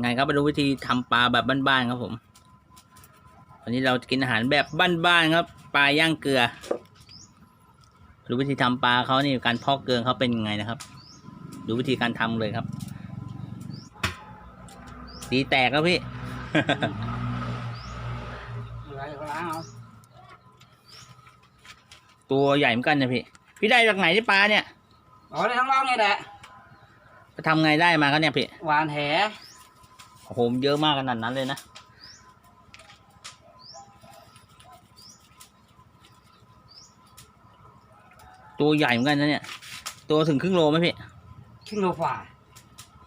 ไงครับไปดูวิธีทำปลาแบบบ้านๆครับผม วันนี้เราจะกินอาหารแบบบ้านๆครับ ปลาย่างเกลือดูวิธีทำปลาเขานี่การพอกเกลือเขาเป็นยังไงนะครับ ดูวิธีการทำเลยครับตีแตกครับพี่อะไรก็ล้างเอาตัวใหญ่เหมือนกันนะพี่ พี่ได้จากไหนที่ปลาเนี่ยเอาเลยทั้งร่องนี่แหละจะทำไงได้มาครับเนี่ยพี่ หวานแห โอ้โหเยอะมากขนาดนั้นเลยนะตัวใหญ่เหมือนกันนะเนี่ย ตัวถึงครึ่งโลไหมพี่ครึ่งโลฝ่า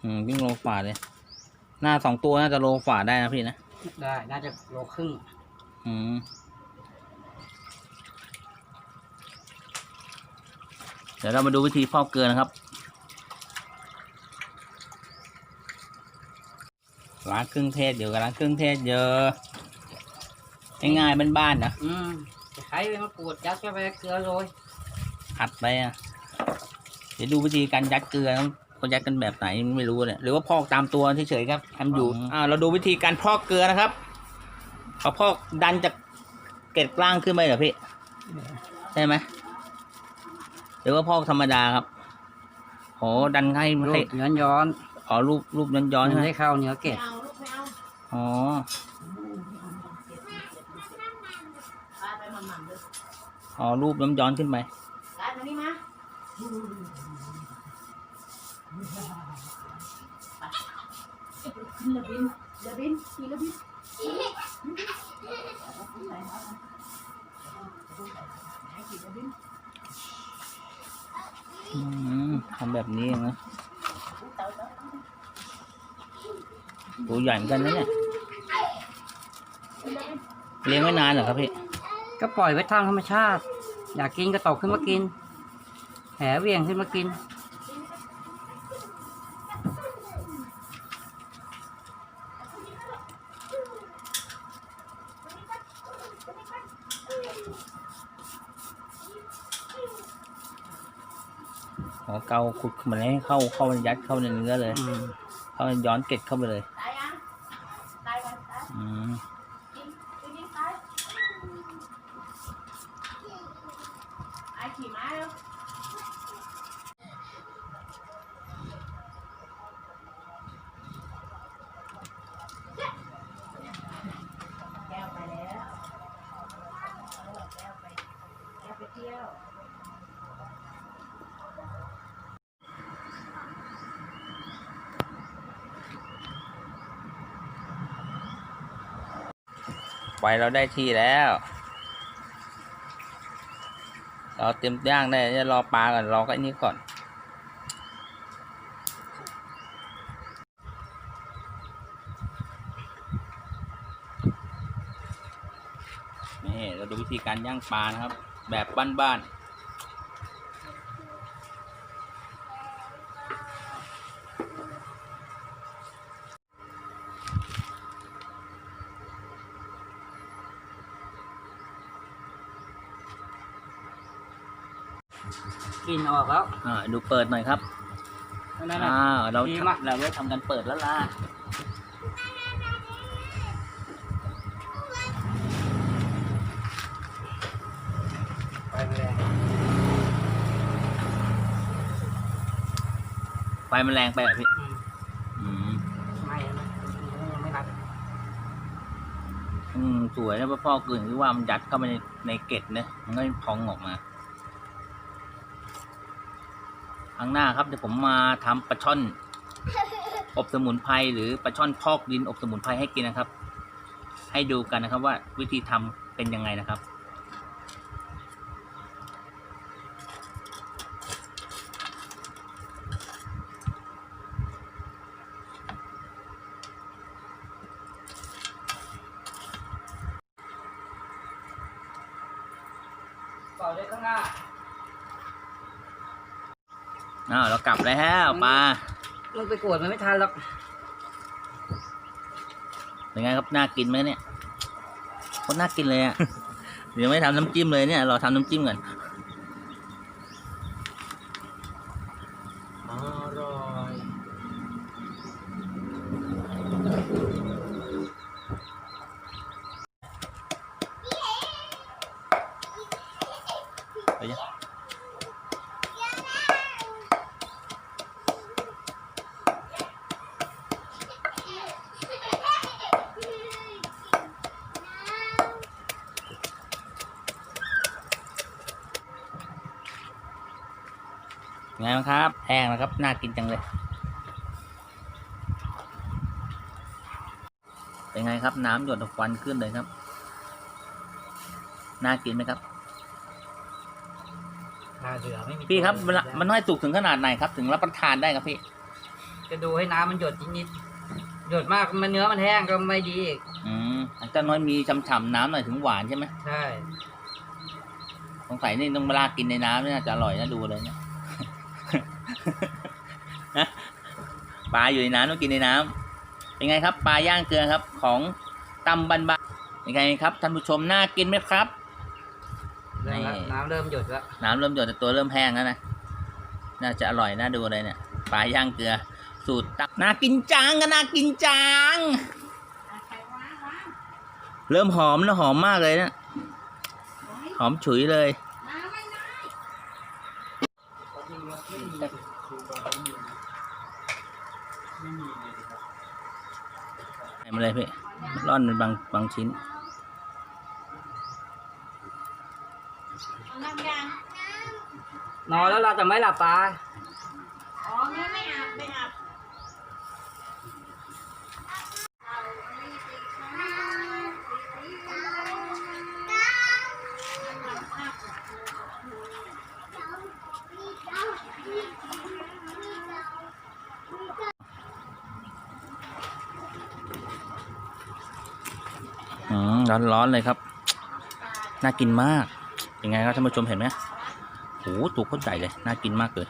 อืมครึ่งโลฝ่าเลย หน้าสองตัวน่าจะโลฝ่าได้นะพี่นะได้น่าจะโลครึ่งอืมเดี๋ยวเรามาดูวิธีพอกเกลือนะครับ ล้างเครื่องเทศเดี๋ยวกับล้างเครื่องเทศเยอะง่ายๆบ้านๆนะอืมจะใช้ใบมะกรูดยัดเข้าไปเกลือโรยอัดไปอะ เดี๋ยวดูวิธีการยัดเกลือเขายัดกันแบบไหนไม่รู้เนี่ยหรือว่าพอกตามตัวเฉยๆครับทำอยู่อ่าเราดูวิธีการพอกเกลือนะครับพอพอกดันจากเกล็ดกล้างขึ้นไปเหรอพี่ใช่ไหมหรือว่าพอกธรรมดาครับโหดันให้รูให้ปย้อนย้อนอ๋อรูปรูปย้อนย้อนๆๆใช่ไหมให้เข้าเนื้อเกล็ด อ๋ออ๋อรูปย้อนย้อนๆขึ้นไปได้มานี่มาขึ้นระบินระบินขี่ระบินอืมทำแบบนี้เองนะตัวใหญ่เหมือนกันนะเนี่ย เลี้ยงไม่นานเหรอครับพี่ ก็ปล่อยไว้ทางธรรมชาติ อยากกินก็ตกขึ้นมากิน แหเหวียงขึ้นมากินอ๋อเกาขุดขึ้นมาให้เข้าเข้ายัดเข้าในเนื้อเลย อืม เข้าย้อนเกล็ดเข้าไปเลยได้ยังได้กันได้อืม กินกินกินไปไอ้ขี่ม้าแล้ว แก้วไปแล้วแก้วไปแก้วไปเที่ยว ไฟเราได้ที่แล้ว เราเตรียมย่างได้จะรอปลาก่อนรอก็อันนี้ก่อน นี่เราดูวิธีการย่างปลานะครับ แบบบ้านๆ กินออกแล้วอ่าดูเปิดหน่อยครับนั่นน่ะ อ่าเราดีมาก เราได้ทำการเปิดแล้วล่ะไปแรงไฟมันแรงไปเหรอพี่อืมอืมไม่นะยังไม่รับอืมสวยนะพ่อเกินที่ว่ามันยัดเข้าไปในในเกล็ดนะมันก็พองออกมาค รั้งหน้าครับเดี๋ยวผมมาทำปลาช่อน อบสมุนไพรหรือปลาช่อนพอกดินอบสมุนไพรให้กินนะครับ ให้ดูกันนะครับว่าวิธีทำเป็นยังไงนะครับเป่าได้ข้างหน้า อ้าวเรากลับแล้วปลาลงไปกวดมันไม่ทันหรอกเป็นไงครับน่ากินไหมเนี่ยโคตรน่ากินเลยอะเดี๋ยวไม่ทำน้ำจิ้มเลยเนี่ยเราทำน้ำจิ้มก่อน ไงบ้างครับแห้งนะครับ น่ากินจังเลย เป็นไงครับน้ำหยดควันขึ้นเลยครับ น่ากินไหมครับถ้าเหลือไม่มีพี่ครับตัวมันมันน้อยสุกถึงขนาดไหนครับ ถึงรับประทานได้ครับพี่ จะดูให้น้ำมันหยดนิดๆหยดมากมันเนื้อมันแห้งก็ไม่ดีอีกอืมอาจารย์น้อยมีฉ่ำๆน้ำหน่อยถึงหวานใช่ไหมใช่ สงสัยนี่ต้องมาลากกินในน้ำเนี่ยน่าจะอร่อยนะดูเลยเนี่ยนะ ปลาอยู่ในน้ำต้องกินในน้ำเป็นไงครับ ปลาย่างเกลือครับ ของตำบันบาเป็นไงครับท่านผู้ชมน่ากินไหมครับเริ่มแล้วนี่น้ำเริ่มหยดแล้วน้ำเริ่มหยดแต่ตัวเริ่มแห้งแล้วนะน่าจะอร่อยน่าดูเลยเนี่ยปลาย่างเกลือ สูตรตักน่ากินจังก็น่ากินจังอะใครวางวางเริ่มหอมแล้วหอมมากเลยนะไว้หอมฉุยเลย น้ำไม่ได้ ใส่มาเลยพี่ร่อนเป็นบางบางชิ้นเอาน้ำยางนอนแล้วเราจะไม่หลับตา ร้อนร้อนๆเลยครับ น่ากินมาก ยังไงครับท่านผู้ชมเห็นไหมโอ้โหตัวโคตรใหญ่เลย น่ากินมากเลย